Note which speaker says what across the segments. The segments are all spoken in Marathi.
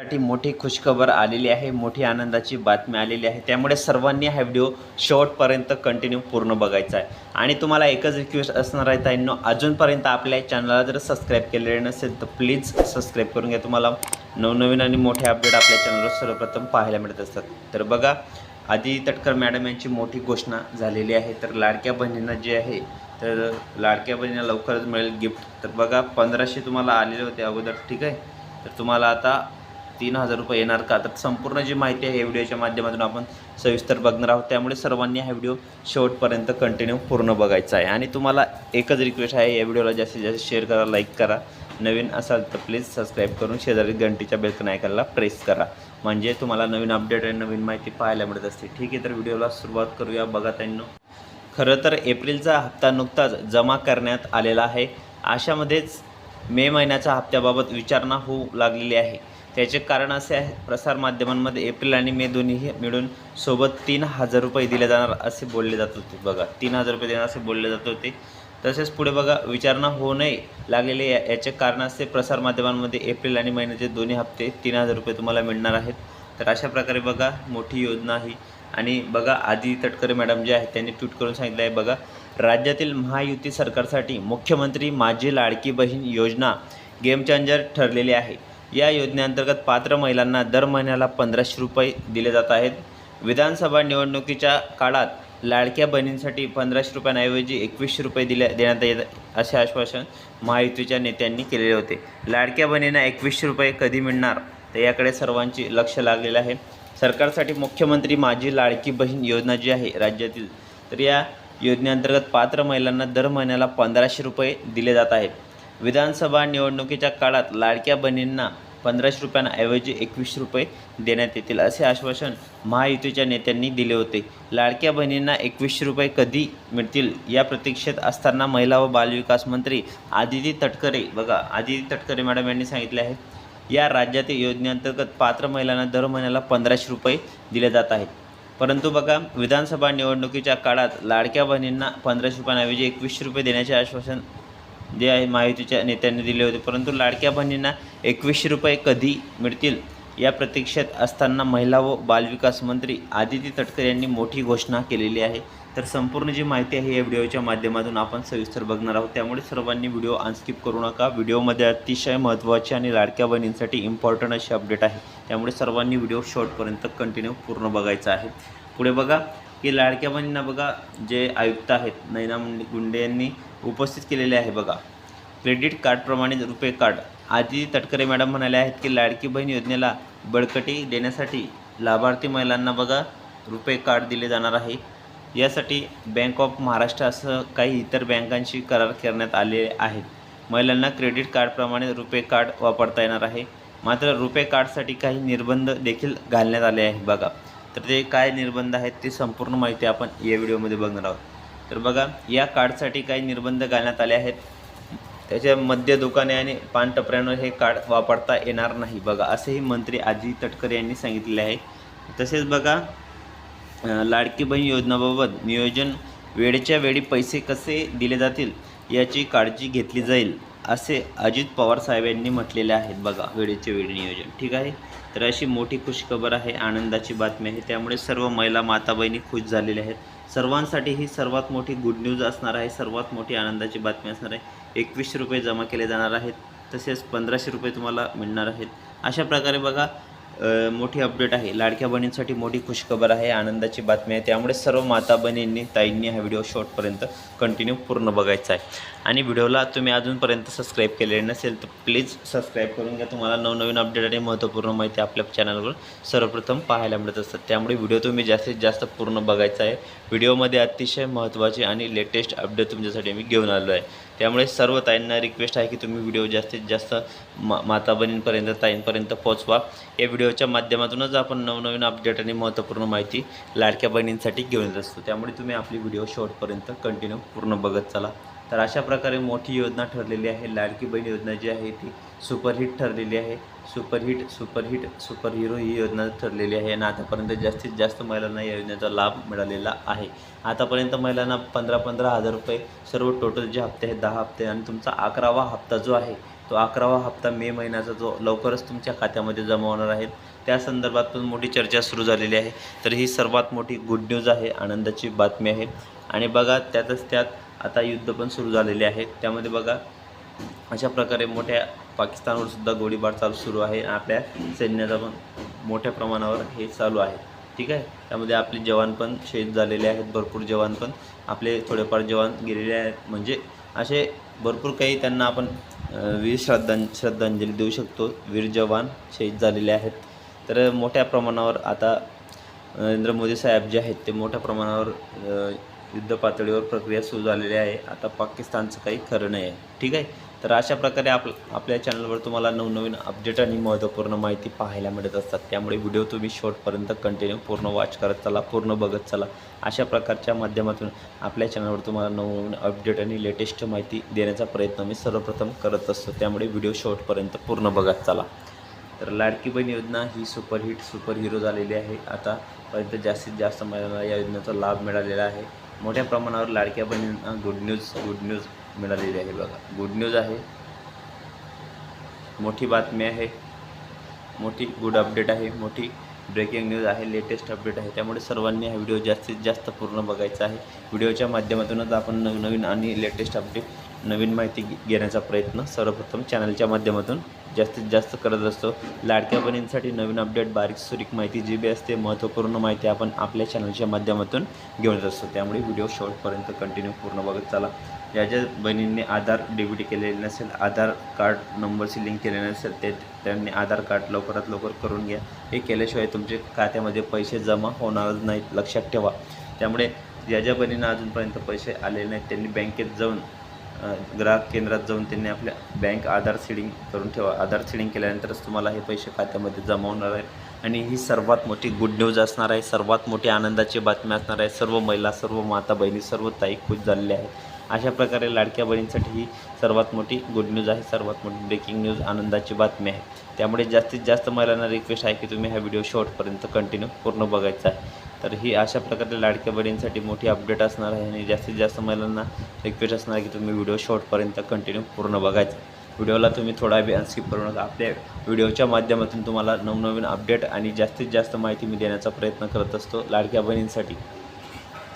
Speaker 1: साठी मोठी खुशखबर आलेली आहे मोठी आनंदाची बातमी आलेली आहे. त्यामुळे सर्वांनी हा व्हिडिओ शेवटपर्यंत कंटिन्यू पूर्ण बघायचा आहे. आणि तुम्हाला एकच रिक्वेस्ट असणार आहे ताईंनो अजूनपर्यंत आपल्या चॅनलला जर सबस्क्राईब केलेले नसेल तर प्लीज सबस्क्राईब करून घ्या. तुम्हाला नवनवीन आणि मोठे अपडेट आपल्या चॅनलवर सर्वप्रथम पाहायला मिळत असतात. तर बघा आधी तटकर मॅडम यांची मोठी घोषणा झालेली आहे. तर लाडक्या बहिणींना जे आहे तर लाडक्या बहिणींना लवकरच मिळेल गिफ्ट तर बघा पंधराशे तुम्हाला आलेले होते अगोदर ठीक आहे? तर तुम्हाला आता तीन हजार रुपये येणार का? तर संपूर्ण जी माहिती आहे या व्हिडिओच्या माध्यमातून आपण सविस्तर बघणार आहोत. त्यामुळे सर्वांनी हा व्हिडिओ शेवटपर्यंत कंटिन्यू पूर्ण बघायचा आहे. आणि तुम्हाला एकच रिक्वेस्ट आहे या व्हिडिओला जास्तीत जास्त शेअर करा लाईक करा. नवीन असाल तर प्लीज सबस्क्राईब करून शेजारी घंटीच्या बेलकन ऐकायला प्रेस करा. म्हणजे तुम्हाला नवीन अपडेट आणि नवीन माहिती पाहायला मिळत असते. ठीक आहे तर व्हिडिओला सुरुवात करूया. बघा त्यांना. खरं तर एप्रिलचा हप्ता नुकताच जमा करण्यात आलेला आहे. अशामध्येच मे महिन्याच्या हप्त्याबाबत विचारणा होऊ लागलेली आहे. त्याचे कारण असे आहे प्रसारमाध्यमांमध्ये एप्रिल आणि मे दोन्हीही मिळून सोबत तीन हजार रुपये दिले जाणार असे बोलले जात होते. बघा तीन हजार रुपये देणार असे बोलले जात होते. तसेच पुढे बघा विचारणा होऊ नये लागलेले या- याचे कारण असे प्रसारमाध्यमांमध्ये एप्रिल आणि महिन्याचे दोन्ही हप्ते तीन हजार रुपये तुम्हाला मिळणार आहेत. तर अशा प्रकारे बघा मोठी योजना ही. आणि बघा आदी तटकरे मॅडम जे आहेत त्यांनी ट्विट करून सांगितलं आहे बघा राज्यातील महायुती सरकारसाठी मुख्यमंत्री माझी लाडकी बहीण योजना गेम चेंजर ठरलेली आहे. या योजनेअंतर्गत पात्र महिलांना दर महिन्याला पंधराशे रुपये दिले जात आहेत. विधानसभा निवडणुकीच्या काळात लाडक्या बहिणींसाठी पंधराशे रुपयांऐवजी एकवीसशे रुपये दिले देण्यात येत असे आश्वासन महायुतीच्या नेत्यांनी केलेले होते. लाडक्या बहिणींना एकवीसशे रुपये कधी मिळणार? तर याकडे सर्वांची लक्ष लागलेलं आहे. सरकारसाठी मुख्यमंत्री माझी लाडकी बहीण योजना जी आहे राज्यातील तर या योजनेअंतर्गत पात्र महिलांना दर महिन्याला पंधराशे रुपये दिले जात आहेत. विधानसभा निवडणुकीच्या काळात लाडक्या बहिणींना पंधराशे रुपयांऐवजी एकवीसशे रुपये देण्यात येतील असे आश्वासन महायुतीच्या नेत्यांनी दिले होते. लाडक्या बहिणींना एकवीसशे रुपये कधी मिळतील या प्रतीक्षेत असताना महिला व बालविकास मंत्री आदिती तटकरे बघा आदिती तटकरे मॅडम यांनी सांगितले आहे या राज्यातील योजनेअंतर्गत पात्र महिलांना दर महिन्याला पंधराशे रुपये दिले जात आहेत. परंतु बघा विधानसभा निवडणुकीच्या काळात लाडक्या बहिणींना पंधराशे रुपयांऐवजी एकवीसशे रुपये देण्याचे आश्वासन जे आहे महायुतीच्या नेत्यांनी दिले होते. परंतु लाडक्या बहिणींना एकवीसशे रुपये कधी मिळतील या प्रतीक्षेत असताना महिला व बालविकास मंत्री आदिती तटकर यांनी मोठी घोषणा केलेली आहे. तर संपूर्ण जी माहिती आहे या व्हिडिओच्या माध्यमातून आपण सविस्तर बघणार आहोत. त्यामुळे सर्वांनी व्हिडिओ अनस्किप करू नका. व्हिडिओमध्ये अतिशय महत्त्वाची आणि लाडक्या बहिणींसाठी इम्पॉर्टंट अशी अपडेट आहे. त्यामुळे सर्वांनी व्हिडिओ शॉर्टपर्यंत कंटिन्यू पूर्ण बघायचा आहे. पुढे बघा. की लाडक्या बहिणींना बघा जे आयुक्त आहेत नैना मुंडे गुंडे यांनी उपस्थित केलेले आहे बघा. क्रेडिट कार्डप्रमाणे रुपे कार्ड. आधी तटकरे मॅडम म्हणाले आहेत की लाडकी बहीण योजनेला बळकटी देण्यासाठी लाभार्थी महिलांना बघा रुपे कार्ड दिले जाणार आहे. यासाठी बँक ऑफ महाराष्ट्र असं काही इतर बँकांशी करार करण्यात आले आहेत. महिलांना क्रेडिट कार्डप्रमाणे रुपे कार्ड वापरता येणार आहे. मात्र रुपे कार्डसाठी काही निर्बंध देखील घालण्यात आले आहे बघा. तर ते काय निर्बंध आहेत ते संपूर्ण माहिती आपण या व्हिडिओमध्ये बघणार आहोत. तर बघा या कार्डसाठी काही निर्बंध घालण्यात आले आहेत. त्याच्या मद्य दुकाने आणि पानटपऱ्यांवर हे कार्ड वापरता येणार नाही. बघा असेही मंत्री आजी तटकरे यांनी सांगितले आहे. तसेच बघा लाडकी बहीण योजनाबाबत नियोजन वेळेच्या वेळी पैसे कसे दिले जातील याची काळजी घेतली जाईल. असे अजित पवार साहेब यांनी म्हटलेले आहेत बघा वेळेचे वेळी नियोजन. ठीक आहे? तर अशी मोठी खुशखबर आहे आनंदाची बातमी आहे. त्यामुळे सर्व महिला माता बहिणी खुश झालेल्या आहेत. सर्वांसाठी ही सर्वात मोठी गुड न्यूज असणार आहे सर्वात मोठी आनंदाची बातमी असणार आहे. एकवीसशे रुपये जमा केले जाणार आहेत तसेच पंधराशे रुपये तुम्हाला मिळणार आहेत. अशा प्रकारे बघा मोठी अपडेट आहे. लाडक्या बहिणींसाठी मोठी खुशखबर आहे आनंदाची बातमी आहे. त्यामुळे सर्व माता बहिणींनी ताईंनी हा व्हिडिओ शॉर्टपर्यंत कंटिन्यू पूर्ण बघायचा आहे. आणि व्हिडिओला तुम्ही अजूनपर्यंत सबस्क्राईब केलेले नसेल तर प्लीज सबस्क्राईब करून घ्या. तुम्हाला नवनवीन अपडेट आणि महत्त्वपूर्ण माहिती आपल्या चॅनलवर सर्वप्रथम पाहायला मिळत असतात. त्यामुळे व्हिडिओ तुम्ही जास्तीत जास्त पूर्ण बघायचा आहे. व्हिडिओमध्ये अतिशय महत्त्वाचे आणि लेटेस्ट अपडेट तुमच्यासाठी मी घेऊन आलो आहे. त्यामुळे सर्व ताईंना रिक्वेस्ट आहे की तुम्ही व्हिडिओ जास्तीत जास्त मा माता बहिणींपर्यंत ताईंपर्यंत पोहोचवा. या व्हिडिओच्या माध्यमातूनच आपण नवनवीन अपडेट आणि महत्त्वपूर्ण माहिती लाडक्या बहिणींसाठी घेऊन येत असतो. त्यामुळे तुम्ही आपली व्हिडिओ शॉर्टपर्यंत कंटिन्यू पूर्ण बघत चला. तर अशा प्रकारे मोठी योजना ठरलेली आहे. लाडकी बहीण योजना जी आहे ती सुपरहिट ठरलेली आहे. सुपरहिट सुपरहिट सुपर हिरो ही योजना ठरलेली आहे आणि आतापर्यंत जास्तीत जास्त महिलांना या योजनेचा लाभ मिळालेला आहे. आतापर्यंत महिलांना पंधरा पंधरा हजार रुपये सर्व टोटल जे हप्ते आहेत दहा हप्ते आणि तुमचा अकरावा हप्ता जो आहे तो अकरावा हप्ता मे महिन्याचा जो लवकरच तुमच्या खात्यामध्ये जमा होणार आहे. त्या संदर्भात पण मोठी चर्चा सुरू झालेली आहे. तर ही सर्वात मोठी गुड न्यूज आहे आनंदाची बातमी आहे. आणि बघा त्यातच त्यात आता युद्ध पण सुरू झालेले आहेत त्यामध्ये बघा अशा प्रकारे मोठ्या पाकिस्तानवर सुद्धा गोळीबार चालू सुरू आहे. आपल्या सैन्याचा पण मोठ्या प्रमाणावर हे चालू आहे. ठीक आहे? त्यामध्ये आपले जवान पण शहीद झालेले आहेत. भरपूर जवान पण आपले थोडेफार जवान गेलेले आहेत. म्हणजे असे भरपूर काही त्यांना आपण वीर श्रद्धां श्रद्धांजली देऊ शकतो. वीर जवान शहीद झालेले आहेत. तर मोठ्या प्रमाणावर आता नरेंद्र मोदी साहेब जे आहेत ते मोठ्या प्रमाणावर युद्ध पातळीवर प्रक्रिया सुरू झालेली आहे. आता पाकिस्तानचं काही खरं नाही आहे. ठीक आहे? तर अशा प्रकारे आप आपल्या चॅनलवर तुम्हाला नवनवीन अपडेट आणि महत्त्वपूर्ण माहिती पाहायला मिळत असतात. त्यामुळे व्हिडिओ तुम्ही शॉर्टपर्यंत कंटिन्यू पूर्ण वॉच करत चला पूर्ण बघत चला. अशा प्रकारच्या माध्यमातून आपल्या चॅनलवर तुम्हाला नवनवीन अपडेट आणि लेटेस्ट माहिती देण्याचा प्रयत्न मी सर्वप्रथम करत असतो. त्यामुळे व्हिडिओ शॉर्टपर्यंत पूर्ण बघत चला. तर लाडकी बहीण योजना ही सुपरहिट सुपर हिरो झालेली आहे. आतापर्यंत जास्तीत जास्त महिलांना या योजनेचा लाभ मिळालेला आहे. मोठ्या प्रमाणावर लाडक्या बहिणींना गुड न्यूज गुड न्यूज मिळालेली आहे बघा. गुड न्यूज आहे. मोठी बातमी आहे. मोठी गुड अपडेट आहे. मोठी ब्रेकिंग न्यूज आहे. लेटेस्ट अपडेट आहे. त्यामुळे सर्वांनी हा व्हिडिओ जास्तीत जास्त पूर्ण बघायचा आहे. व्हिडिओच्या माध्यमातूनच आपण नवनवीन आणि लेटेस्ट अपडेट नवीन माहिती घेण्याचा प्रयत्न सर्वप्रथम चॅनलच्या माध्यमातून जास्तीत जास्त करत असतो. लाडक्या बहिणींसाठी नवीन अपडेट बारीक सुरीक माहिती जी बी असते महत्त्वपूर्ण माहिती आपण आपल्या चॅनलच्या माध्यमातून घेऊन येत असतो. त्यामुळे व्हिडिओ शॉर्टपर्यंत कंटिन्यू पूर्ण बघत चाला. ज्या ज्या बहिणींनी आधार डेबिट केलेले नसेल आधार कार्ड नंबरशी लिंक केले नसेल ते त्यांनी आधार कार्ड लवकरात लवकर करून घ्या. हे केल्याशिवाय तुमचे खात्यामध्ये पैसे जमा होणारच नाहीत लक्षात ठेवा. त्यामुळे ज्या ज्या बहिणींना अजूनपर्यंत पैसे आलेले नाहीत त्यांनी बँकेत जाऊन ग्राहक केंद्रात जाऊन त्यांनी आपल्या बँक आधार सीडिंग करून ठेवा. आधार सीडिंग केल्यानंतरच तुम्हाला हे पैसे खात्यामध्ये जमा होणार आहेत आणि ही सर्वात मोठी गुड न्यूज असणार आहे. सर्वात मोठी आनंदाची बातमी असणार आहे. सर्व महिला सर्व माता बहिणी सर्व ताई खुश झालेल्या आहेत. अशा प्रकारे लाडक्या बहिणींसाठी ही सर्वात मोठी गुड न्यूज आहे. सर्वात मोठी ब्रेकिंग न्यूज आनंदाची बातमी आहे. त्यामुळे जास्तीत जास्त महिलांना रिक्वेस्ट आहे की तुम्ही हा व्हिडिओ शॉर्टपर्यंत कंटिन्यू पूर्ण बघायचा आहे. तर ही अशा प्रकारे लाडक्या बहिणींसाठी मोठी अपडेट असणार आहे आणि जास्तीत जास्त महिलांना रिक्वेस्ट असणार आहे की तुम्ही व्हिडिओ शॉर्टपर्यंत कंटिन्यू पूर्ण बघायचं. व्हिडिओला तुम्ही थोडा वेळ स्किप करू नका. आपल्या व्हिडिओच्या माध्यमातून तुम्हाला नवनवीन अपडेट आणि जास्तीत जास्त माहिती मी देण्याचा प्रयत्न करत असतो लाडक्या बहिणींसाठी.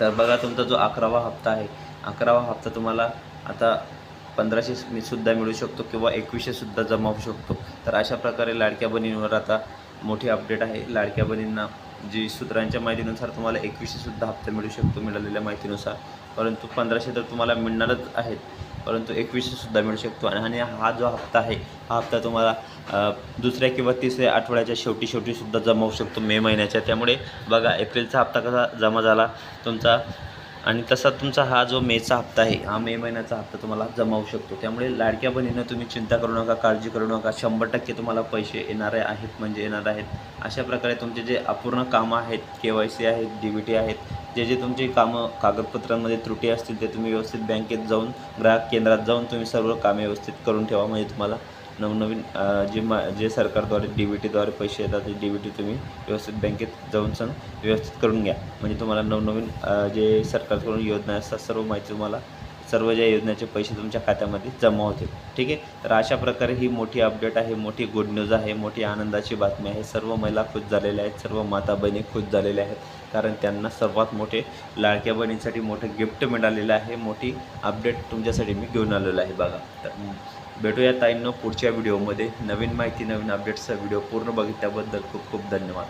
Speaker 1: तर बघा तुमचा जो अकरावा हप्ता आहे अकरावा हप्ता तुम्हाला आता पंधराशे मी सुद्धा मिळू शकतो किंवा एकवीसशेसुद्धा जमा होऊ शकतो. तर अशा प्रकारे लाडक्या बहिणींवर आता मोठी अपडेट आहे. लाडक्या बहिणींना जी सूत्रांच्या माहितीनुसार तुम्हाला एकवीसशेसुद्धा हप्ता मिळू शकतो मिळालेल्या माहितीनुसार. परंतु पंधराशे तर तुम्हाला मिळणारच आहेत. परंतु एकवीसशे सुद्धा मिळू शकतो. आणि हा जो हप्ता आहे हा हप्ता तुम्हाला दुसऱ्या किंवा तिसऱ्या आठवड्याच्या शेवटी शेवटीसुद्धा जमा होऊ शकतो मे महिन्याच्या. त्यामुळे बघा एप्रिलचा हप्ता कसा जमा झाला तुमचा आणि तसा तुमचा हा जो मेचा हप्ता आहे हा मे महिन्याचा हप्ता तुम्हाला जमावू शकतो. त्यामुळे लाडक्या बहिणीनं तुम्ही चिंता करू नका काळजी करू नका. शंभर टक्के तुम्हाला पैसे येणारे आहेत म्हणजे येणार आहेत. अशा प्रकारे तुमचे जे अपूर्ण कामं आहेत के वाय सी आहेत डी बी टी आहेत जे जे तुमची कामं कागदपत्रांमध्ये त्रुटी असतील ते तुम्ही व्यवस्थित बँकेत जाऊन ग्राहक केंद्रात जाऊन तुम्ही सर्व कामे व्यवस्थित करून ठेवा म्हणजे तुम्हाला नवनवीन जे मा जे सरकारद्वारे डी बी टीद्वारे पैसे येतात ते डी बी टी तुम्ही व्यवस्थित बँकेत जाऊन सण व्यवस्थित करून घ्या. म्हणजे तुम्हाला नवनवीन जे सरकारकडून योजना असतात सर्व माहिती तुम्हाला सर्व ज्या योजनेचे पैसे तुमच्या खात्यामध्ये जमा होतील. ठीक आहे? तर अशा प्रकारे ही मोठी अपडेट आहे मोठी गुड न्यूज आहे मोठी आनंदाची बातमी आहे. सर्व महिला खुश झालेल्या आहेत सर्व माता बहिणी खुश झालेल्या आहेत. कारण त्यांना सर्वात मोठे लाडक्या बहिणींसाठी मोठं गिफ्ट मिळालेलं आहे. मोठी अपडेट तुमच्यासाठी मी घेऊन आलेलो आहे बघा. तर भेटूया ताईंनो पुढच्या व्हिडिओमध्ये नवीन माहिती नवीन अपडेट्सचा व्हिडिओ पूर्ण बघितल्याबद्दल खूप खूप धन्यवाद.